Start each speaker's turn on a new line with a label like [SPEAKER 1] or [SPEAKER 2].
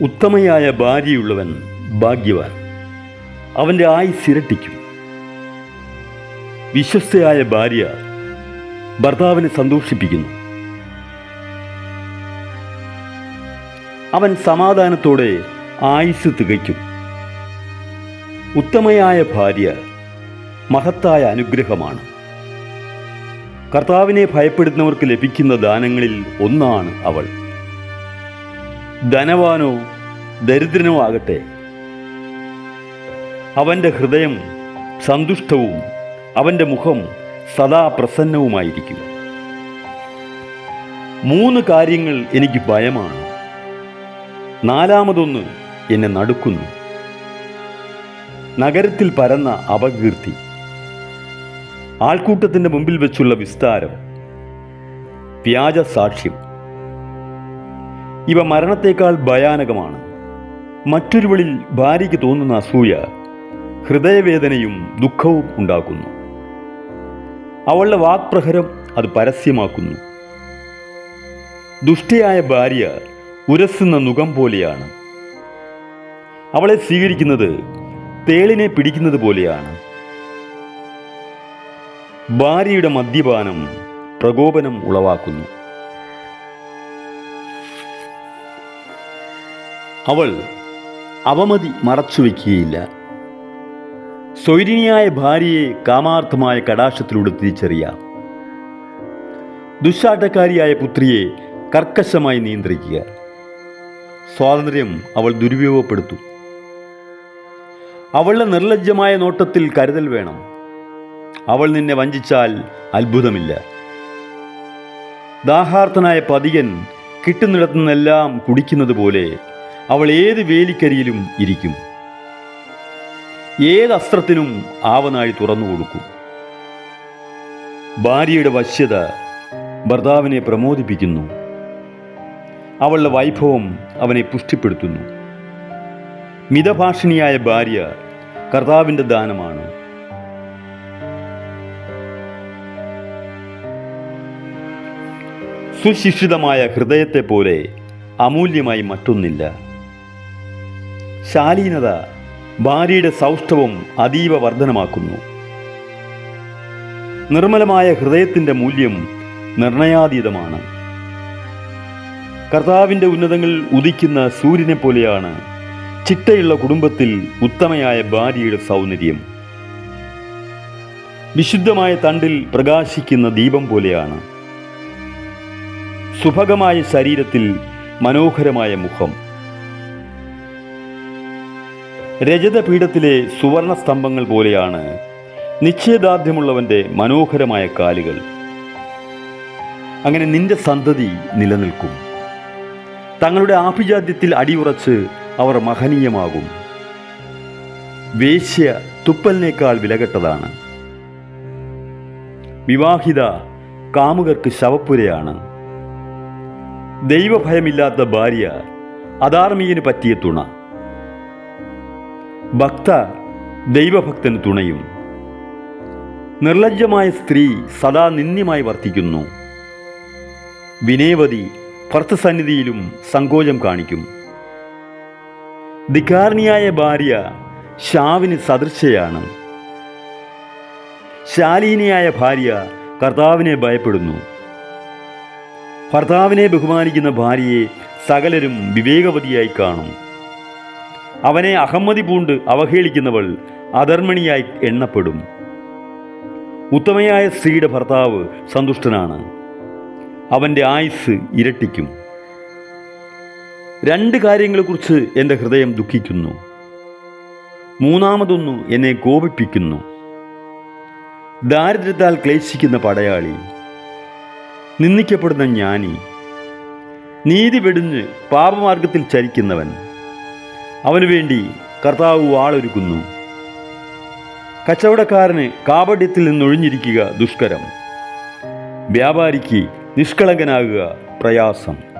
[SPEAKER 1] ഉത്തമയായ ഭാര്യയുള്ളവൻ ഭാഗ്യവാൻ. അവന്റെ ആയുസ് വിശ്വസ്തയായ ഭാര്യ ഭർത്താവിനെ സന്തോഷിപ്പിക്കുന്നു. അവൻ സമാധാനത്തോടെ ആയുസ് തികയ്ക്കും. ഉത്തമയായ ഭാര്യ മഹത്തായ അനുഗ്രഹമാണ്. കർത്താവിനെ ഭയപ്പെടുന്നവർക്ക് ലഭിക്കുന്ന ദാനങ്ങളിൽ ഒന്നാണ് അവൾ. ധനവാനോ ദരിദ്രനോ ആകട്ടെ. അവന്റെ ഹൃദയം സന്തുഷ്ടവും അവന്റെ മുഖം സദാ പ്രസന്നവുമായിരിക്കും. മൂന്ന് കാര്യങ്ങൾ എനിക്ക് ഭയമാണ്. നാലാമതൊന്ന് എന്നെ നടുക്കുന്നു. നഗരത്തിൽ പരന്ന അപകീർത്തി. ആൾക്കൂട്ടത്തിന്റെ മുമ്പിൽ വെച്ചുള്ള വിസ്താരം. വ്യാജ സാക്ഷ്യം ഇവ മരണത്തേക്കാൾ ഭയാനകമാണ്. മറ്റൊരുവളിൽ ഭാര്യയ്ക്ക് തോന്നുന്ന അസൂയ ഹൃദയവേദനയും ദുഃഖവും ഉണ്ടാക്കുന്നു. അവളുടെ വാക്പ്രഹരം അത് പരസ്യമാക്കുന്നു. ദുഷ്ടയായ ഭാര്യ ഉരസുന്ന നുഖം പോലെയാണ്. അവളെ സ്വീകരിക്കുന്നത് തേളിനെ പിടിക്കുന്നത് പോലെയാണ്. ഭാര്യയുടെ മദ്യപാനം പ്രകോപനം ഉളവാക്കുന്നു. അവൾ അവമതി മറച്ചുവെക്കുകയില്ല സ്വൈരിണിയായ ഭാര്യയെ കാമാർത്ഥമായ കടാക്ഷത്തിലൂടെ തിരിച്ചറിയാം. ദുശാട്ടക്കാരിയായ പുത്രിയെ കർക്കശമായി നിയന്ത്രിക്കുക. സ്വാതന്ത്ര്യം അവൾ ദുരുപയോഗപ്പെടുത്തും. അവളുടെ നിർലജ്ജമായ നോട്ടത്തിൽ കരുതൽ വേണം. അവൾ നിന്നെ വഞ്ചിച്ചാൽ അത്ഭുതമില്ല. ദാഹാർത്ഥനായ പതികൻ കിട്ടുന്നിടത്തുനിന്നെല്ലാം കുടിക്കുന്നത് പോലെ അവൾ ഏത് വേലിക്കരിയിലും ഇരിക്കും. ഏത് അസ്ത്രത്തിനും ആവനാഴി തുറന്നു കൊടുക്കും. ഭാര്യയുടെ വശ്യത ഭർത്താവിനെ പ്രമോദിപ്പിക്കുന്നു. അവളുടെ വൈഭവം അവനെ പുഷ്ടിപ്പെടുത്തുന്നു. മിതഭാഷിണിയായ ഭാര്യ കർത്താവിന്റെ ദാനമാണ്. സുശിക്ഷിതമായ ഹൃദയത്തെ പോലെ അമൂല്യമായി മറ്റൊന്നില്ല. ശാലീനത ഭാര്യയുടെ സൗഷ്ഠവം അതീവ വർധനമാക്കുന്നു. നിർമ്മലമായ ഹൃദയത്തിന്റെ മൂല്യം നിർണയാതീതമാണ്. കർത്താവിന്റെ ഉന്നതങ്ങൾ ഉദിക്കുന്ന സൂര്യനെ പോലെയാണ് ചിട്ടയുള്ള കുടുംബത്തിൽ ഉത്തമയായ ഭാര്യയുടെ സൗന്ദര്യം. വിശുദ്ധമായ തണ്ടിൽ പ്രകാശിക്കുന്ന ദീപം പോലെയാണ്. സുഭഗമായ ശരീരത്തിൽ മനോഹരമായ മുഖം. രജതപീഠത്തിലെ സുവർണ സ്തംഭങ്ങൾ പോലെയാണ് നിശ്ചയദാർഢ്യമുള്ളവന്റെ മനോഹരമായ കാലുകൾ. അങ്ങനെ നിന്റെ സന്തതി നിലനിൽക്കും. തങ്ങളുടെ ആഭിജാത്യത്തിൽ അടിയുറച്ച് അവർ മഹനീയമാകും. വേശ്യ തുപ്പലിനേക്കാൾ വിലകെട്ടതാണ്. വിവാഹിത കാമുകർക്ക് ശവപ്പുരയാണ്. ദൈവഭയമില്ലാത്ത ഭാര്യ അധാർമികന് പറ്റിയ തുണ. ഭക്ത ദൈവഭക്തന് തുണയും. നിർലജ്ജമായ സ്ത്രീ സദാ നിന്ദ്യമായി വർത്തിക്കുന്നു. വിനയവതി ഭർത്തസന്നിധിയിലും സങ്കോചം കാണിക്കും. ധികാരണിയായ ഭാര്യ ഷാവിന് സദൃശയാണ്. ശാലീനയായ ഭാര്യ കർത്താവിനെ ഭയപ്പെടുന്നു. ഭർത്താവിനെ ബഹുമാനിക്കുന്ന ഭാര്യയെ സകലരും വിവേകവതിയായി കാണും. അവനെ അഹമ്മതി പൂണ്ട് അവഹേളിക്കുന്നവൾ അധർമ്മിണിയായി എണ്ണപ്പെടും. ഉത്തമയായ സ്ത്രീയുടെ ഭർത്താവ് സന്തുഷ്ടനാണ്. അവന്റെ ആയുസ് ഇരട്ടിക്കും. രണ്ട് കാര്യങ്ങളെക്കുറിച്ച് എന്റെ ഹൃദയം ദുഃഖിക്കുന്നു. മൂന്നാമതൊന്നു എന്നെ കോപിപ്പിക്കുന്നു. ദാരിദ്ര്യത്താൽ ക്ലേശിക്കുന്ന പടയാളി നിന്ദിക്കപ്പെടുന്ന ജ്ഞാനി നീതി വെടിഞ്ഞ് പാപമാർഗത്തിൽ ചരിക്കുന്നവൻ അവനു വേണ്ടി കർത്താവ് വാളൊരുക്കുന്നു കച്ചവടക്കാരന് കാപട്യത്തിൽ നിന്നൊഴിഞ്ഞിരിക്കുക ദുഷ്കരം. വ്യാപാരിക്ക് നിഷ്കളങ്കനാകുക പ്രയാസം.